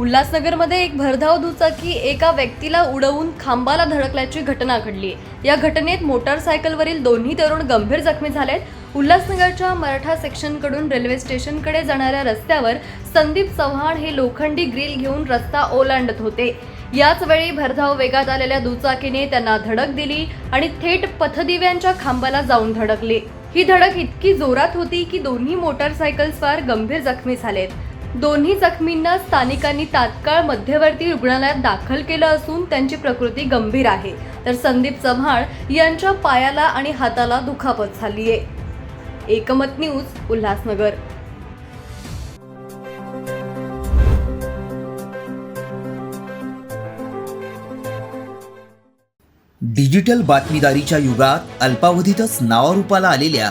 उल्हासनगरमध्ये एक भरधाव दुचाकी एका व्यक्तीला उडवून खांबाला धडकल्याची घटना घडली. या घटनेत मोटारसायकलवरील दोन्ही तरुण गंभीर जखमी झालेत. उल्हासनगरच्या मराठा सेक्शनकडून रेल्वे स्टेशनकडे जाणाऱ्या रस्त्यावर संदीप चव्हाण हे लोखंडी ग्रिल घेऊन रस्ता ओलांडत होते. याच वेळी भरधाव वेगात आलेल्या दुचाकीने त्यांना धडक दिली आणि थेट पथदिव्यांच्या खांबाला जाऊन धडकले. ही धडक इतकी जोरात होती की दोन्ही मोटारसायकल्सवर गंभीर जखमी झालेत. दोन्ही जखमींना स्थानिकांनी तात्काळ मध्यवर्ती रुग्णालयात दाखल केलं असून त्यांची प्रकृती गंभीर आहे. तर संदीप चव्हाण यांच्या पायाला आणि हाताला दुखापत झाली आहे एकमत न्यूज उल्हासनगर. डिजिटल बातमीदारीच्या युगात अल्पावधीतच नावारूपाला आलेल्या